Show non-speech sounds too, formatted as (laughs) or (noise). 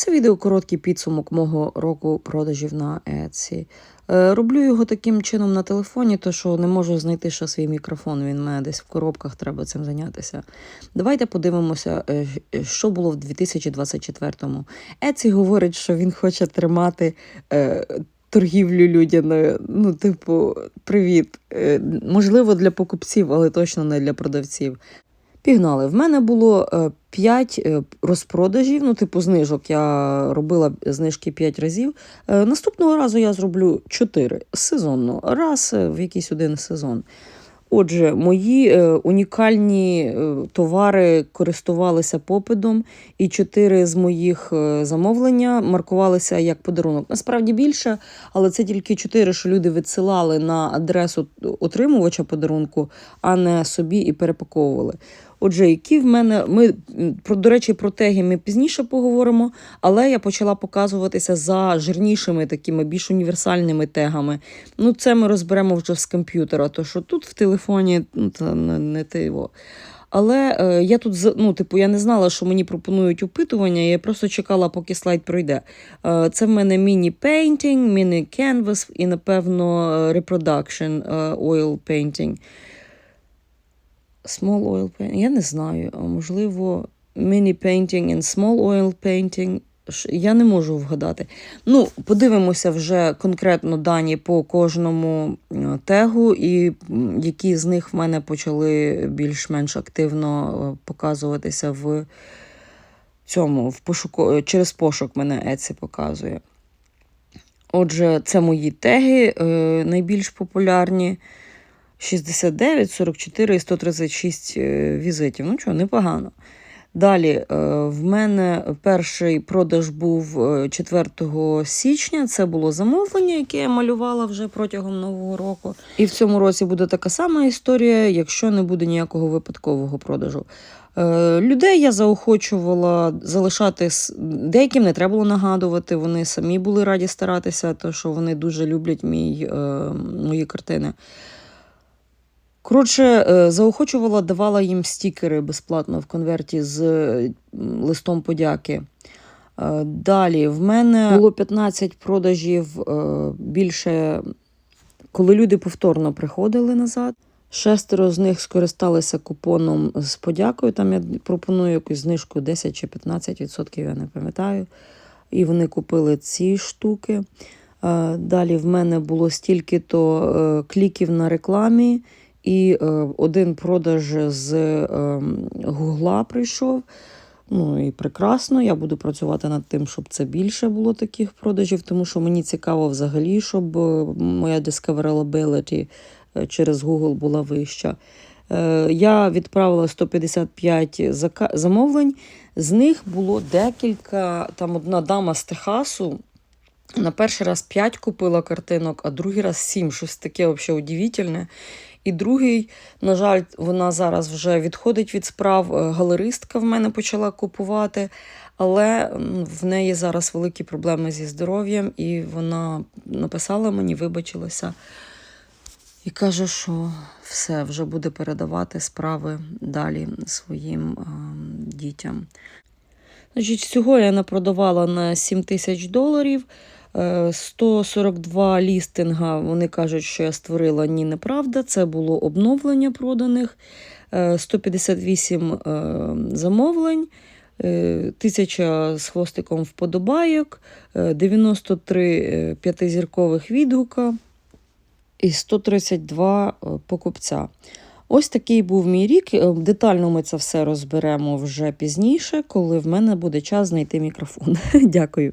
Це відео короткий підсумок мого року продажів на Etsy. Е, Роблю його таким чином на телефоні, то що не можу знайти ще свій мікрофон. Він в мене десь в коробках, треба цим зайнятися. Давайте подивимося, е, що було в 2024-му. Etsy говорить, що він хоче тримати. е, Торгівлю людяною, ну, типу, привіт. Можливо, для покупців, але точно не для продавців. Пігнали. В мене було 5 розпродажів, ну, типу, знижок. Я робила знижки 5 разів. Е, Наступного разу я зроблю 4 сезонно, раз е, в якийсь один сезон. Отже, мої е, унікальні е, товари користувалися попитом, і чотири з моїх е, замовлення маркувалися як подарунок. Насправді більше, але це тільки чотири, що люди відсилали на адресу отримувача подарунку, а не собі і перепаковували. Отже, які в мене ми про до речі, про теги ми пізніше поговоримо, але я почала показуватися за жирнішими такими більш універсальними тегами. Ну, це ми розберемо вже з комп'ютера, то що тут в телефоні ну, це не, не те його. Але е, я тут ну, типу, я не знала, що мені пропонують опитування, я просто чекала, поки слайд пройде. Е, це в мене міні-пейнтинг, міні-canvas і, напевно, е, reproduction е, oil painting. Small oil painting, я не знаю, можливо, mini painting and small oil painting. Я не можу вгадати. Ну, подивимося вже конкретно дані по кожному тегу, і які з них в мене почали більш-менш активно показуватися в цьому, в пошуку, е, через пошук мене Etsy показує. Отже, це мої теги е, найбільш популярні. 69, 44 і 136 е, візитів. Ну чого, непогано. Далі, е, в мене перший продаж був е, 4 січня. Це було замовлення, яке я малювала вже протягом нового року. І в цьому році буде така сама історія, якщо не буде ніякого випадкового продажу. Е, Людей я заохочувала залишати деяким не треба було нагадувати. Вони самі були раді старатися, тому що вони дуже люблять мій, е, мої картини. Коротше, е, заохочувала, давала їм стікери безплатно в конверті з е, листом подяки. Е, Далі в мене було 15 продажів більше, коли люди повторно приходили назад. Шестеро з них скористалися купоном з подякою. Там я пропоную якусь знижку 10 чи 15%, я не пам'ятаю. І вони купили ці штуки. Далі в мене було стільки-то кліків на рекламі, і е, один продаж з е, Гугла прийшов. Ну і прекрасно. Я буду працювати над тим, щоб це більше було таких продажів, тому що мені цікаво взагалі, щоб е, моя discoverability е, через Google була вища. Е, Я відправила 155 зака- замовлень. З них було декілька. Там одна дама з Техасу. На перший раз 5 купила картинок, а другий раз 7. Щось таке взагалі удивительне. І другий, на жаль, вона зараз вже відходить від справ. Е, Галеристка в мене почала купувати, але в неї зараз великі проблеми зі здоров'ям, і вона написала мені, вибачилася. І каже, що все вже буде передавати справи далі своїм ем, дітям. Значить, всього я напродавала на 7 тисяч доларів. Е, 142 лістинга. Вони кажуть, що я створила ні, неправда. Це було обновлення проданих. Е, 158 е, замовлень. е, 1000 з хвостиком вподобайок, е, 93 е, п'ятизіркових відгука і 132 е, покупця. Ось такий був мій рік. Е, Детально ми це все розберемо вже пізніше, коли в мене буде час знайти мікрофон. (laughs) Дякую.